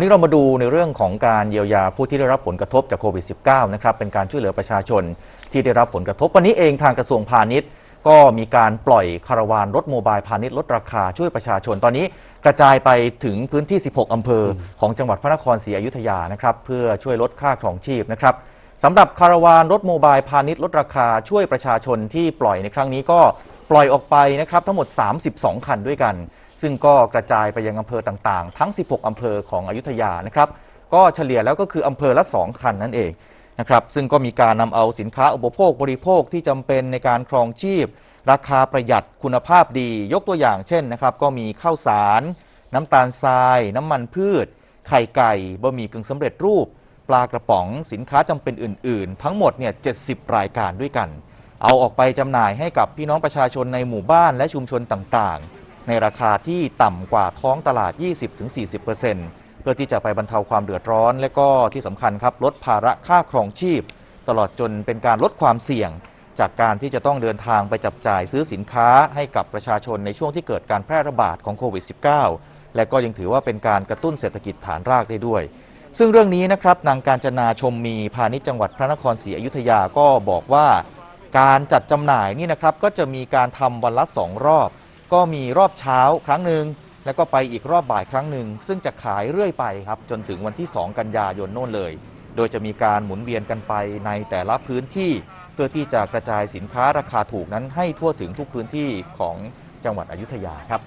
นนี้เรามาดูในเรื่องของการเยียวยาผู้ที่ได้รับผลกระทบจากโควิด -19 นะครับเป็นการช่วยเหลือประชาชนที่ได้รับผลกระทบ วันนี้เองทางกระทรวงพาณิชย์ ก็มีการปล่อยคาราวานรถโมบายพาณิชย์ลดราคาช่วยประชาชนตอนนี้ กระจายไปถึงพื้นที่ 16 อำเภอของจังหวัดพระนครศรีอยุธยานะครับเพื่อช่วยลดค่าครองชีพนะครับสำหรับคาราวานรถโมบายพาณิชย์ลดราคาช่วยประชาชนที่ปล่อยในครั้งนี้ก็ ปล่อยออกไปนะครับทั้งหมด 32 คันด้วยกัน ซึ่งก็กระจายไปยังอำเภอต่างๆ ทั้ง 16 อำเภอของอยุธยานะครับก็เฉลี่ยแล้วก็คืออำเภอละ 2 คันนั่นเองนะครับซึ่งก็มีการนำเอาสินค้าอุปโภคบริโภคที่จำเป็นในการครองชีพ ราคาประหยัดคุณภาพดี ยกตัวอย่างเช่นนะครับก็มีข้าวสาร น้ำตาลทราย น้ำมันพืช ไข่ไก่บะหมี่กึ่งสำเร็จรูป ปลากระป๋องสินค้าจำเป็นอื่น ๆ ทั้งหมดเนี่ย70 รายการด้วยกัน เอาออกไปจำหน่ายให้กับพี่น้องประชาชนในหมู่บ้านและชุมชนต่างๆ ในราคาที่ต่ำกว่าท้องตลาด 20-40%เพื่อที่จะไปบรรเทาความเดือดร้อน และก็ที่สำคัญครับลดภาระค่าครองชีพ ตลอดจนเป็นการลดความเสี่ยง จากการที่จะต้องเดินทางไปจับจ่ายซื้อสินค้าให้กับประชาชนในช่วงที่เกิดการแพร่ระบาดของโควิด -19 และก็ยังถือว่าเป็นการกระตุ้นเศรษฐกิจฐานรากได้ด้วยซึ่งเรื่องนี้นะครับนางการจนาชมมีพาณิชย์จังหวัดพระนครศรีอยุธยาก็บอกว่า การจัดจำหน่ายนี่นะครับก็จะมีการทำวันละสองรอบ ก็มีรอบเช้าครั้งหนึ่งแล้วก็ไปอีกรอบบ่ายครั้งหนึ่งซึ่งจะขายเรื่อยไปครับจนถึงวันที่ 2 กันยายนโน่นเลย โดยจะมีการหมุนเวียนกันไปในแต่ละพื้นที่ เพื่อที่จะกระจายสินค้าราคาถูกนั้นให้ทั่วถึงทุกพื้นที่ของจังหวัดอยุธยาครับ